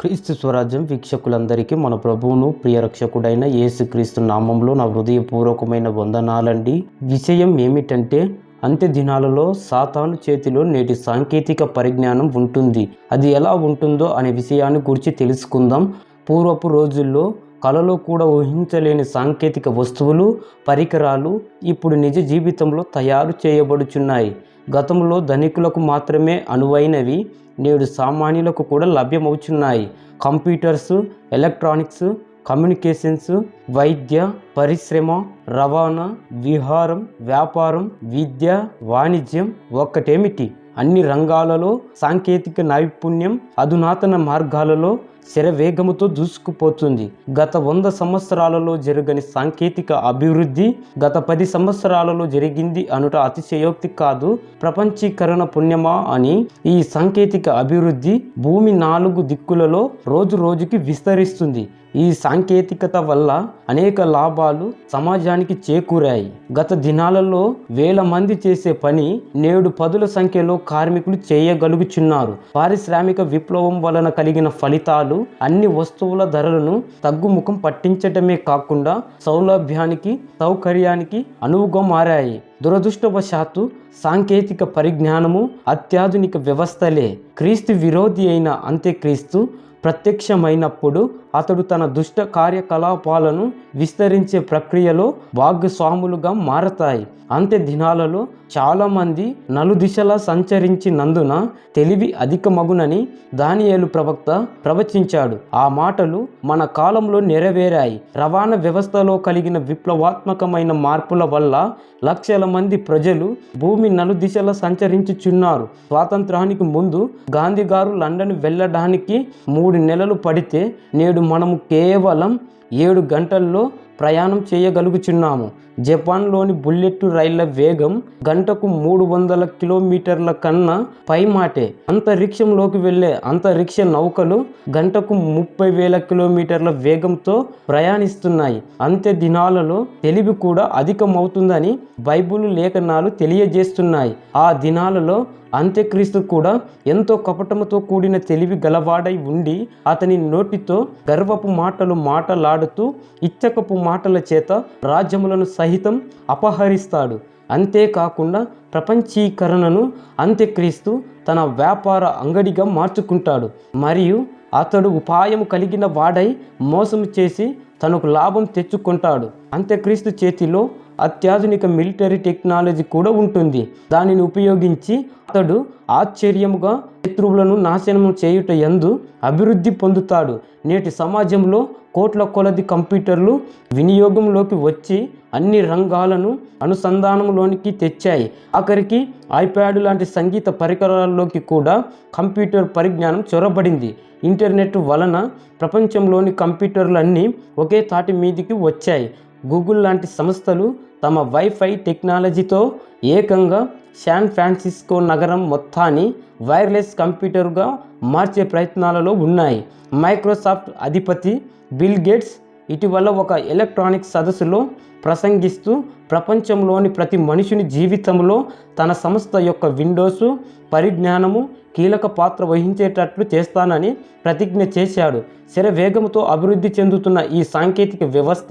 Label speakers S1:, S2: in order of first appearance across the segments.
S1: క్రీస్తు స్వరాజ్యం వీక్షకులందరికీ మన ప్రభువును ప్రియరక్షకుడైన యేసుక్రీస్తు నామంలో నా హృదయపూర్వకమైన వందనాలండి. విషయం ఏమిటంటే అంత్య దినాలలో సాతాను చేతిలో నేటి సాంకేతిక పరిజ్ఞానం ఉంటుంది. అది ఎలా ఉంటుందో అనే విషయాన్ని గురించి తెలుసుకుందాం. పూర్వపు రోజుల్లో కలలో కూడా ఊహించలేని సాంకేతిక వస్తువులు పరికరాలు ఇప్పుడు నిజ జీవితంలో తయారు చేయబడుచున్నాయి. గతంలో ధనికులకు మాత్రమే అనువైనవి నేడు సామాన్యులకు కూడా లభ్యమవుచున్నాయి. కంప్యూటర్స్ ఎలక్ట్రానిక్స్ కమ్యూనికేషన్స్ వైద్య పరిశ్రమ రవాణా విహారం వ్యాపారం విద్య వాణిజ్యం ఒక్కటేమిటి? అన్ని రంగాలలో సాంకేతిక నైపుణ్యం అధునాతన మార్గాలలో శరవేగముతో దూసుకుపోతుంది. గత వంద సంవత్సరాలలో జరగని సాంకేతిక అభివృద్ధి గత పది సంవత్సరాలలో జరిగింది అనుట అతిశయోక్తి కాదు. ప్రపంచీకరణ పుణ్యమా అని ఈ సాంకేతిక అభివృద్ధి భూమి నాలుగు దిక్కులలో రోజు రోజుకి విస్తరిస్తుంది. ఈ సాంకేతికత వల్ల అనేక లాభాలు సమాజానికి చేకూరాయి. గత దినాలలో వేల మంది చేసే పని నేడు పదుల సంఖ్యలో కార్మికులు చేయగలుగుచున్నారు. పారిశ్రామిక విప్లవం వలన కలిగిన ఫలితాలు అన్ని వస్తువుల ధరలను తగ్గుముఖం పట్టించటమే కాకుండా సౌలభ్యానికి సౌకర్యానికి అనువుగా మారాయి. దురదృష్టవశాత్తు సాంకేతిక పరిజ్ఞానము అత్యాధునిక వ్యవస్థలే. క్రీస్తు విరోధి అయిన అంత్యక్రీస్తు ప్రత్యక్షమైనప్పుడు అతడు తన దుష్ట కార్యకలాపాలను విస్తరించే ప్రక్రియలో భాగస్వాములుగా మారతాయి. అంత్య దినాలలో చాలామంది నలుదిశలా సంచరించినందున తెలివి అధికమగునని దానియేలు ప్రవక్త ప్రవచించాడు. ఆ మాటలు మన కాలంలో నెరవేరాయి. రవాణా వ్యవస్థలో కలిగిన విప్లవాత్మకమైన మార్పుల వల్ల లక్షల మంది ప్రజలు భూమి నలుదిశలా సంచరించుచున్నారు. స్వాతంత్రానికి ముందు గాంధీ గారు లండన్ వెళ్ళడానికి మూడు నెలలు పడితే నేడు మనము కేవలం ఏడు గంటల్లో ప్రయాణం చేయగలుగుచున్నాము. జపాన్లోని బుల్లెట్ రైళ్ళ వేగం గంటకు మూడు వందల కిలోమీటర్ల కన్నా పై మాటే. అంతరిక్షంలోకి వెళ్ళే అంతరిక్ష నౌకలు గంటకు ముప్పై వేల కిలోమీటర్ల వేగంతో ప్రయాణిస్తున్నాయి. అంత్య దినాలలో తెలివి కూడా అధికమవుతుందని బైబుల్ లేఖనాలు తెలియజేస్తున్నాయి. ఆ దినాలలో అంత్యక్రీస్తు కూడా ఎంతో కపటముతో కూడిన తెలివి గలవాడై ఉండి అతని నోటితో గర్వపు మాటలు మాటలాడుతూ ఇచ్చకపు మాటల చేత రాజ్యములను సహితం అపహరిస్తాడు. అంతేకాకుండా ప్రపంచీకరణను అంత్యక్రీస్తు తన వ్యాపార అంగడిగా మార్చుకుంటాడు. మరియు అతడు ఉపాయం కలిగిన వాడై మోసం చేసి తనకు లాభం తెచ్చుకుంటాడు. అంత్యక్రీస్తు చేతిలో అత్యాధునిక మిలిటరీ టెక్నాలజీ కూడా ఉంటుంది. దానిని ఉపయోగించి అతడు ఆశ్చర్యముగా శత్రువులను నాశనం చేయుట ఎందు అభివృద్ధి పొందుతాడు. నేటి సమాజంలో కోట్ల కొలది కంప్యూటర్లు వినియోగంలోకి వచ్చి అన్ని రంగాలను అనుసంధానంలోనికి తెచ్చాయి. ఆఖరికి ఐప్యాడ్ లాంటి సంగీత పరికరాల్లోకి కూడా కంప్యూటర్ పరిజ్ఞానం చొరబడింది. ఇంటర్నెట్ వలన ప్రపంచంలోని కంప్యూటర్లన్నీ ఒకే తాటి మీదికి వచ్చాయి. గూగుల్ లాంటి సంస్థలు తమ వైఫై టెక్నాలజీతో ఏకంగా శాన్ ఫ్రాన్సిస్కో నగరం మొత్తాన్ని వైర్లెస్ కంప్యూటర్గా మార్చే ప్రయత్నాలలో ఉన్నాయి. మైక్రోసాఫ్ట్ అధిపతి బిల్ గేట్స్ ఇటీవల ఒక ఎలక్ట్రానిక్ సదస్సులో ప్రసంగిస్తూ ప్రపంచంలోని ప్రతి మనిషిని జీవితంలో తన సంస్థ యొక్క విండోసు పరిజ్ఞానము కీలక పాత్ర వహించేటట్లు చేస్తానని ప్రతిజ్ఞ చేశాడు. శరవేగంతో అభివృద్ధి చెందుతున్న ఈ సాంకేతిక వ్యవస్థ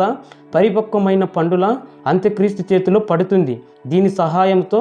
S1: పరిపక్వమైన పండుల అంత్యక్రీస్తు చేతిలో పడుతుంది. దీని సహాయంతో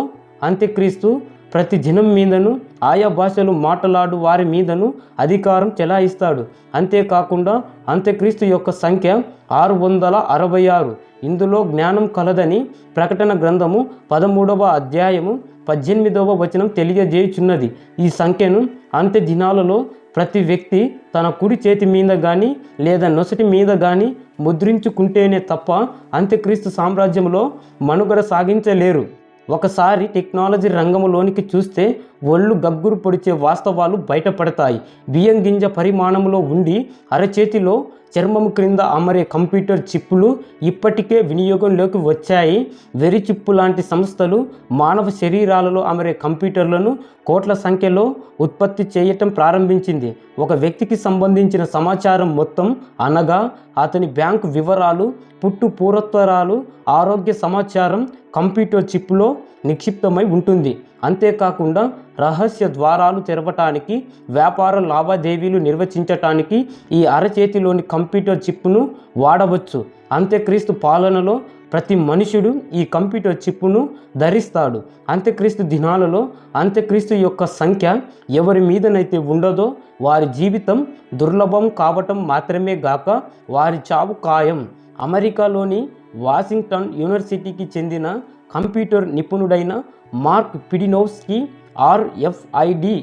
S1: అంత్యక్రీస్తు ప్రతి జనం మీదను ఆయా భాషలు మాట్లాడు వారి మీదను అధికారం చెలాయిస్తాడు. అంతేకాకుండా అంత్యక్రీస్తు యొక్క సంఖ్య ఆరు వందల అరవై ఆరు. ఇందులో జ్ఞానం కలదని ప్రకటన గ్రంథము పదమూడవ అధ్యాయము పద్దెనిమిదవ వచనం తెలియజేయుచున్నది. ఈ సంఖ్యను అంత్య దినాలలో ప్రతి వ్యక్తి తన కుడి చేతి మీద కానీ లేదా నొసటి మీద కానీ ముద్రించుకుంటేనే తప్ప అంత్యక్రీస్తు సామ్రాజ్యంలో మనుగడ సాగించలేరు. ఒకసారి టెక్నాలజీ రంగంలోనికి చూస్తే ఒళ్ళు గగ్గురు పొడిచే వాస్తవాలు బయటపడతాయి. బియ్యం గింజ పరిమాణంలో ఉండి అరచేతిలో చర్మం క్రింద అమరే కంప్యూటర్ చిప్పులు ఇప్పటికే వినియోగంలోకి వచ్చాయి. వెరి చిప్పు లాంటి సంస్థలు మానవ శరీరాలలో అమరే కంప్యూటర్లను కోట్ల సంఖ్యలో ఉత్పత్తి చేయటం ప్రారంభించింది. ఒక వ్యక్తికి సంబంధించిన సమాచారం మొత్తం అనగా అతని బ్యాంకు వివరాలు పుట్టు పూర్వోత్తరాలు ఆరోగ్య సమాచారం కంప్యూటర్ చిప్పులో నిక్షిప్తమై ఉంటుంది. అంతేకాకుండా రహస్య ద్వారాలు తెరవటానికి వ్యాపార లావాదేవీలు నిర్వచించటానికి ఈ అరచేతిలోని కంప్యూటర్ చిప్ను వాడవచ్చు. అంత్యక్రీస్తు పాలనలో ప్రతి మనుషుడు ఈ కంప్యూటర్ చిప్పును ధరిస్తాడు. అంత్యక్రీస్తు దినాలలో అంత్యక్రీస్తు యొక్క సంఖ్య ఎవరి మీదనైతే ఉండదో వారి జీవితం దుర్లభం కావటం మాత్రమే గాక వారి చావు ఖాయం. అమెరికాలోని వాషింగ్టన్ యూనివర్సిటీకి చెందిన కంప్యూటర్ నిపుణుడైన మార్క్ పిడినోవ్స్కి ఆర్ఎఫ్ఐడి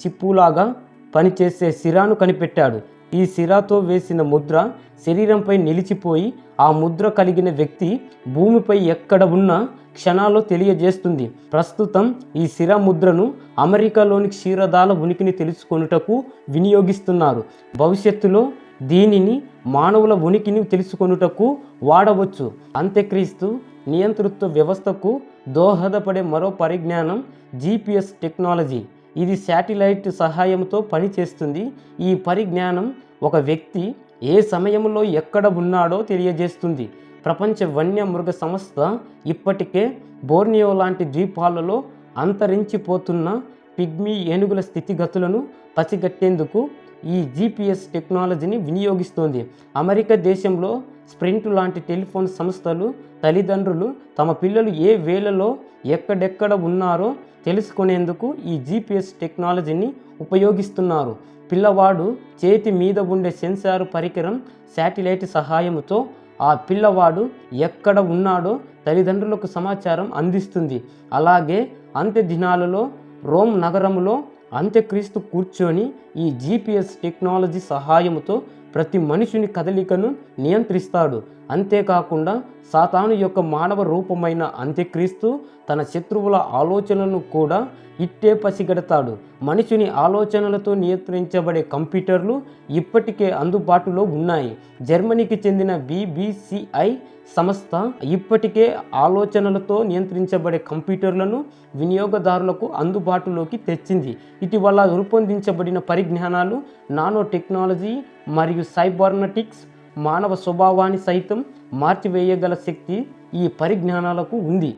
S1: చిప్పులాగా పనిచేసే సిరాను కనిపెట్టాడు. ఈ సిరాతో వేసిన ముద్ర శరీరంపై నిలిచిపోయి ఆ ముద్ర కలిగిన వ్యక్తి భూమిపై ఎక్కడ ఉన్నా క్షణాల్లో తెలియజేస్తుంది. ప్రస్తుతం ఈ సిరా ముద్రను అమెరికాలోని క్షీరదాల ఉనికిని తెలుసుకొనుటకు వినియోగిస్తున్నారు. భవిష్యత్తులో దీనిని మానవుల ఉనికిని తెలుసుకొనుటకు వాడవచ్చు. అంత్యక్రీస్తు నియంతృత్వ వ్యవస్థకు దోహదపడే మరో పరిజ్ఞానం జీపీఎస్ టెక్నాలజీ. ఇది శాటిలైట్ సహాయంతో పనిచేస్తుంది. ఈ పరిజ్ఞానం ఒక వ్యక్తి ఏ సమయంలో ఎక్కడ ఉన్నాడో తెలియజేస్తుంది. ప్రపంచ వన్యమృగ సంస్థ ఇప్పటికే బోర్నియో లాంటి ద్వీపాలలో అంతరించిపోతున్న పిగ్మీ ఏనుగుల స్థితిగతులను పసిగట్టేందుకు ఈ జీపీఎస్ టెక్నాలజీని వినియోగిస్తోంది. అమెరికా దేశంలో స్ప్రింట్ లాంటి టెలిఫోన్ సంస్థలు తల్లిదండ్రులు తమ పిల్లలు ఏ వేళలో ఎక్కడెక్కడ ఉన్నారో తెలుసుకునేందుకు ఈ జీపీఎస్ టెక్నాలజీని ఉపయోగిస్తున్నారు. పిల్లవాడు చేతి మీద ఉండే సెన్సార్ పరికరం శాటిలైట్ సహాయంతో ఆ పిల్లవాడు ఎక్కడ ఉన్నాడో తల్లిదండ్రులకు సమాచారం అందిస్తుంది. అలాగే అంత్య దినాలలో రోమ్ నగరంలో అంత్యక్రీస్తు కూర్చొని ఈ జీపీఎస్ టెక్నాలజీ సహాయంతో ప్రతి మనిషిని కదలికను నియంత్రిస్తాడు. అంతేకాకుండా సాతాను యొక్క మానవ రూపమైన అంత్యక్రీస్తు తన శత్రువుల ఆలోచనలను కూడా ఇట్టే పసిగడతాడు. మనిషిని ఆలోచనలతో నియంత్రించబడే కంప్యూటర్లు ఇప్పటికే అందుబాటులో ఉన్నాయి. జర్మనీకి చెందిన బీబీసీఐ సంస్థ ఇప్పటికే ఆలోచనలతో నియంత్రించబడే కంప్యూటర్లను వినియోగదారులకు అందుబాటులోకి తెచ్చింది. ఇటీవల రూపొందించబడిన పరిజ్ఞానాలు నానో టెక్నాలజీ మరియు సైబర్నటిక్స్ మానవ స్వభావాన్ని సైతం మార్చివేయగల శక్తి ఈ పరిజ్ఞానాలకు ఉంది.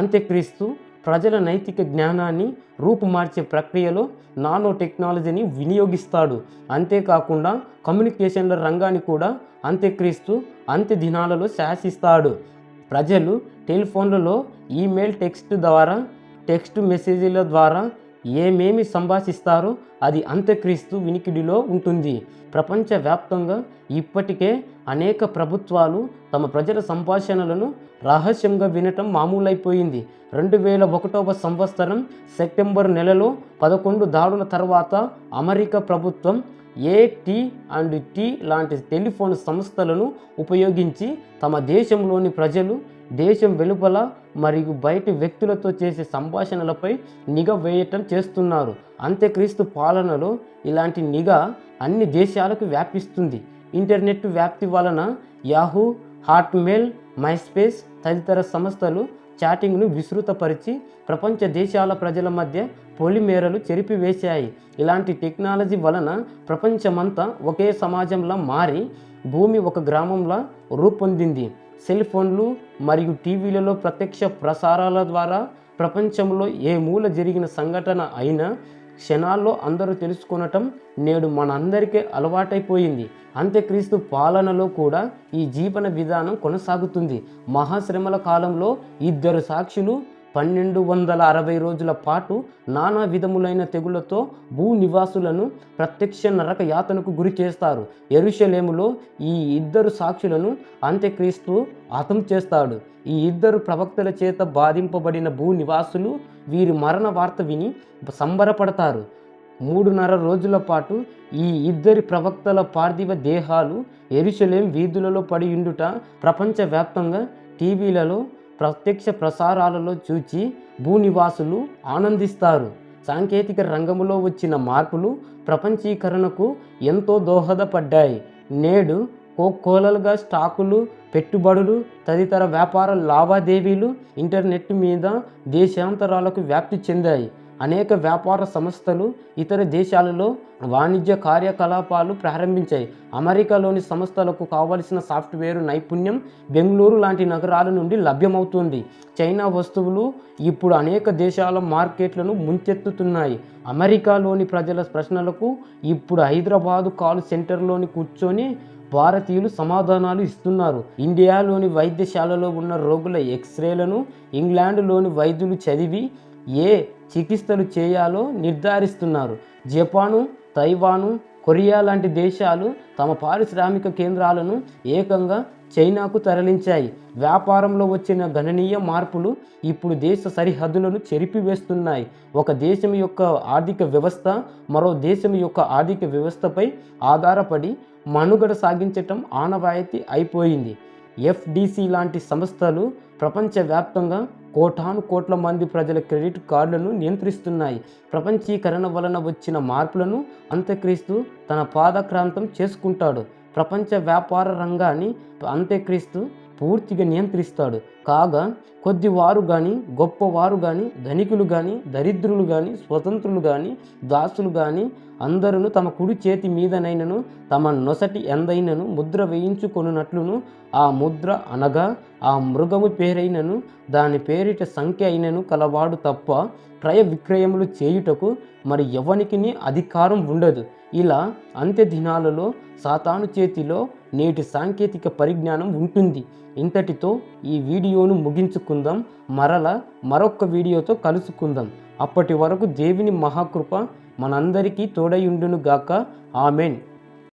S1: అంత్యక్రీస్తు ప్రజల నైతిక జ్ఞానాన్ని రూపుమార్చే ప్రక్రియలో నానో టెక్నాలజీని వినియోగిస్తాడు. అంతేకాకుండా కమ్యూనికేషన్ల రంగాన్ని కూడా అంత్యక్రీస్తూ అంత్య దినాలలో శాసిస్తాడు. ప్రజలు టెలిఫోన్లలో ఈమెయిల్ టెక్స్ట్ ద్వారా టెక్స్ట్ మెసేజీల ద్వారా ఏమేమి సంభాషిస్తారో? అది అంత్యక్రీస్తు వినికిడిలో ఉంటుంది. ప్రపంచవ్యాప్తంగా ఇప్పటికే అనేక ప్రభుత్వాలు తమ ప్రజల సంభాషణలను రహస్యంగా వినటం మామూలైపోయింది. రెండు వేల ఒకటవ సంవత్సరం సెప్టెంబర్ నెలలో పదకొండు దాడుల తర్వాత అమెరికా ప్రభుత్వం ఏటీ అండ్ టీ లాంటి టెలిఫోన్ సంస్థలను ఉపయోగించి తమ దేశంలోని ప్రజలు దేశం వెలుపల మరియు బయటి వ్యక్తులతో చేసే సంభాషణలపై నిఘా వేయటం చేస్తున్నారు. అంత్యక్రీస్తు పాలనలో ఇలాంటి నిఘా అన్ని దేశాలకు వ్యాపిస్తుంది. ఇంటర్నెట్ వ్యాప్తి వలన యాహూ హాట్మెయిల్ మైస్పేస్ తదితర సంస్థలు చాటింగ్ను విస్తృతపరిచి ప్రపంచ దేశాల ప్రజల మధ్య పొలిమేరలు చెరిపివేశాయి. ఇలాంటి టెక్నాలజీ వలన ప్రపంచమంతా ఒకే సమాజంలా మారి భూమి ఒక గ్రామంలా రూపొందింది. సెల్ ఫోన్లు మరియు టీవీలలో ప్రత్యక్ష ప్రసారాల ద్వారా ప్రపంచంలో ఏ మూల జరిగిన సంఘటన అయినా క్షణాల్లో అందరూ తెలుసుకొనటం నేడు మనందరికీ అలవాటైపోయింది. అంత్యక్రీస్తు పాలనలో కూడా ఈ జీవన విధానం కొనసాగుతుంది. మహాశ్రమల కాలంలో ఇద్దరు సాక్షులు పన్నెండు వందల అరవై రోజుల పాటు నానా విధములైన తెగులతో భూ నివాసులను ప్రత్యక్ష నరక యాతనకు గురి చేస్తారు. ఎరుషలేములో ఈ ఇద్దరు సాక్షులను అంత్యక్రీస్తు హతం చేస్తాడు. ఈ ఇద్దరు ప్రవక్తల చేత బాధింపబడిన భూ నివాసులు వీరి మరణ వార్త విని సంబరపడతారు. మూడున్నర రోజుల పాటు ఈ ఇద్దరి ప్రవక్తల పార్థివ దేహాలు ఎరుషలేం వీధులలో పడి ఉండుట ప్రపంచవ్యాప్తంగా టీవీలలో ప్రత్యక్ష ప్రసారాలలో చూచి భూనివాసులు ఆనందిస్తారు. సాంకేతిక రంగంలో వచ్చిన మార్పులు ప్రపంచీకరణకు ఎంతో దోహదపడ్డాయి. నేడు కోకోలలుగా స్టాకులు పెట్టుబడులు తదితర వ్యాపార లావాదేవీలు ఇంటర్నెట్ మీద దేశాంతరాలకు వ్యాప్తి చెందాయి. అనేక వ్యాపార సంస్థలు ఇతర దేశాలలో వాణిజ్య కార్యకలాపాలు ప్రారంభించాయి. అమెరికాలోని సంస్థలకు కావలసిన సాఫ్ట్వేర్ నైపుణ్యం బెంగళూరు లాంటి నగరాల నుండి లభ్యమవుతుంది. చైనా వస్తువులు ఇప్పుడు అనేక దేశాల మార్కెట్లను ముంచెత్తుతున్నాయి. అమెరికాలోని ప్రజల ప్రశ్నలకు ఇప్పుడు హైదరాబాదు కాల్ సెంటర్లోని కూర్చొని భారతీయులు సమాధానాలు ఇస్తున్నారు. ఇండియాలోని వైద్యశాలలో ఉన్న రోగుల ఎక్స్రేలను ఇంగ్లాండ్లోని వైద్యులు చదివి ఏ చికిత్సలు చేయాలో నిర్ధారిస్తున్నారు. జపాను తైవాను కొరియా లాంటి దేశాలు తమ పారిశ్రామిక కేంద్రాలను ఏకంగా చైనాకు తరలించాయి. వ్యాపారంలో వచ్చిన గణనీయ మార్పులు ఇప్పుడు దేశ సరిహద్దులను చెరిపివేస్తున్నాయి. ఒక దేశం యొక్క ఆర్థిక వ్యవస్థ మరో దేశం యొక్క ఆర్థిక వ్యవస్థపై ఆధారపడి మనుగడ సాగించటం ఆనవాయితీ అయిపోయింది. ఎఫ్డిసి లాంటి సంస్థలు ప్రపంచవ్యాప్తంగా కోటాను కోట్ల మంది ప్రజల క్రెడిట్ కార్డులను నియంత్రిస్తున్నాయి. ప్రపంచీకరణ వలన వచ్చిన మార్పులను అంత్యక్రీస్తు తన పాదక్రాంతం చేసుకుంటాడు. ప్రపంచ వ్యాపార రంగాన్ని అంత్యక్రీస్తు పూర్తిగా నియంత్రిస్తాడు. కాగా కొద్దివారు కానీ గొప్పవారు కానీ ధనికులు కానీ దరిద్రులు కానీ స్వతంత్రులు కానీ దాసులు కానీ అందరును తమ కుడి చేతి మీదనైనను తమ నొసటి ఎందైనను ముద్ర వేయించుకొనున్నట్లును ఆ ముద్ర అనగా ఆ మృగము పేరైనను దాని పేరిట సంఖ్య అయినను కలవాడు తప్ప క్రయ విక్రయములు చేయుటకు మరి ఎవనికి అధికారం ఉండదు. ఇలా అంత్య దినాలలో సాతాను చేతిలో నేటి సాంకేతిక పరిజ్ఞానం ఉంటుంది. ఇంతటితో ఈ వీడియోను ముగించుకుందాం. మరల మరొక వీడియోతో కలుసుకుందాం. అప్పటి వరకు దేవుని మహాకృప మనందరికీ తోడయుండును గాక ఆమెన్.